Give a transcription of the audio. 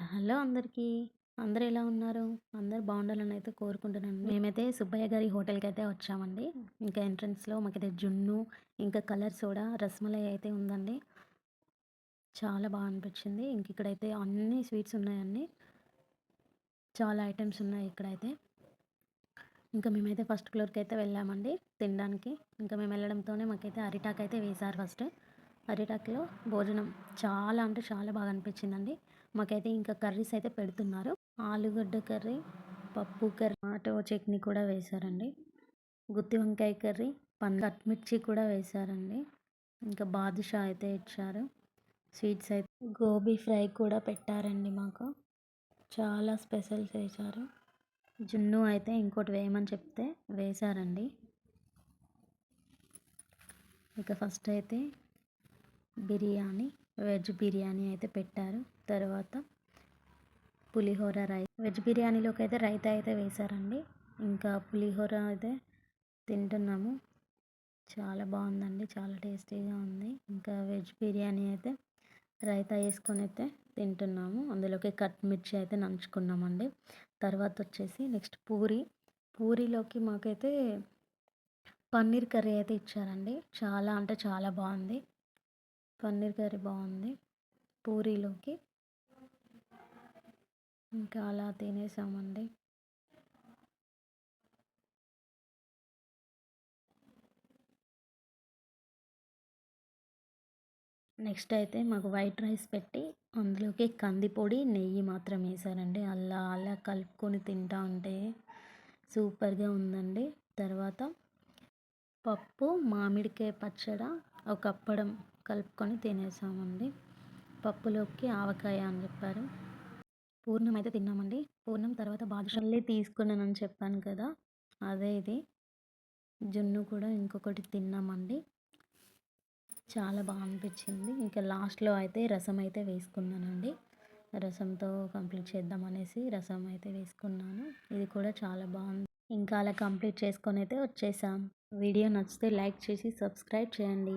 Hello అందరికీ. అందరు ఎలా ఉన్నారు? అందరు బాగుండాలని అయితే కోరుకుంటున్నాను మేమైతే సుబ్బయ్య గారి హోటల్కి అయితే వచ్చామండి. ఇంకా ఎంట్రన్స్లో మాకైతే జున్ను ఇంకా కలర్ సోడా రసమలై అయితే ఉందండి. చాలా బాగా అనిపించింది. ఇంక ఇక్కడైతే అన్ని స్వీట్స్ ఉన్నాయండి. చాలా ఐటమ్స్ ఉన్నాయి ఇక్కడైతే. ఇంకా మేమైతే ఫస్ట్ ఫ్లోర్కి అయితే వెళ్ళామండి తినడానికి. ఇంకా మేము వెళ్ళడంతోనే మాకైతే అరిటాక్ అయితే వేశారు ఫస్ట్. అరిటాక్లో భోజనం చాలా అంటే చాలా బాగా అనిపించిందండి. మాకైతే ఇంకా కర్రీస్ అయితే పెడుతున్నారు. ఆలుగడ్డ కర్రీ పప్పు కర్రీ టమాటో చట్నీ కూడా వేశారండి. గుత్తి వంకాయ కర్రీ పంది కట్మిర్చి కూడా వేశారండి. ఇంకా బాదుషా అయితే ఇచ్చారు. స్వీట్స్ అయితే గోబీ ఫ్రై కూడా పెట్టారండి మాకు. చాలా స్పెషల్ చేశారు. జున్ను అయితే ఇంకోటి వేయమని చెప్తే వేశారండి. ఇక ఫస్ట్ అయితే బిర్యానీ వెజ్ బిర్యానీ అయితే పెట్టారు. తర్వాత పులిహోర రైస్ వెజ్ బిర్యానీలోకి అయితే రైతా అయితే వేశారండి. ఇంకా పులిహోర అయితే తింటున్నాము. చాలా బాగుందండి చాలా టేస్టీగా ఉంది. ఇంకా వెజ్ బిర్యానీ అయితే రైతా వేసుకొని అయితే తింటున్నాము. అందులోకి కట్ మిర్చి అయితే నంచుకున్నామండి. తర్వాత వచ్చేసి నెక్స్ట్ పూరి. పూరీలోకి మాకైతే పన్నీర్ కర్రీ అయితే ఇచ్చారండి. చాలా అంటే చాలా బాగుంది. పన్నీర్ కర్రీ బాగుంది పూరీలోకి. ఇంకా అలా తినేసామండి. నెక్స్ట్ అయితే మాకు వైట్ రైస్ పెట్టి అందులోకి కందిపొడి నెయ్యి మాత్రం వేసారండి. అలా అలా కలుపుకొని తింటా ఉంటే సూపర్గా ఉందండి. తర్వాత పప్పు మామిడికాయ పచ్చడ ఒక అప్పడం కలుపుకొని తినేసామండి. పప్పులోకి ఆవకాయ అని చెప్పారు. పూర్ణం అయితే తిన్నామండి. పూర్ణం తర్వాత బాదుషల్లి తీసుకున్నానని చెప్పాను కదా అదే ఇది. జున్ను కూడా ఇంకొకటి తిన్నామండి. చాలా బాగా అనిపించింది. ఇంకా లాస్ట్లో అయితే రసం అయితే వేసుకున్నానండి. రసంతో కంప్లీట్ చేద్దాం అనేసి రసం అయితే వేసుకున్నాను. ఇది కూడా చాలా బాగుంది. ఇంకా అలా కంప్లీట్ చేసుకొని అయితే వచ్చేసాం. వీడియో నచ్చితే లైక్ చేసి సబ్స్క్రైబ్ చేయండి.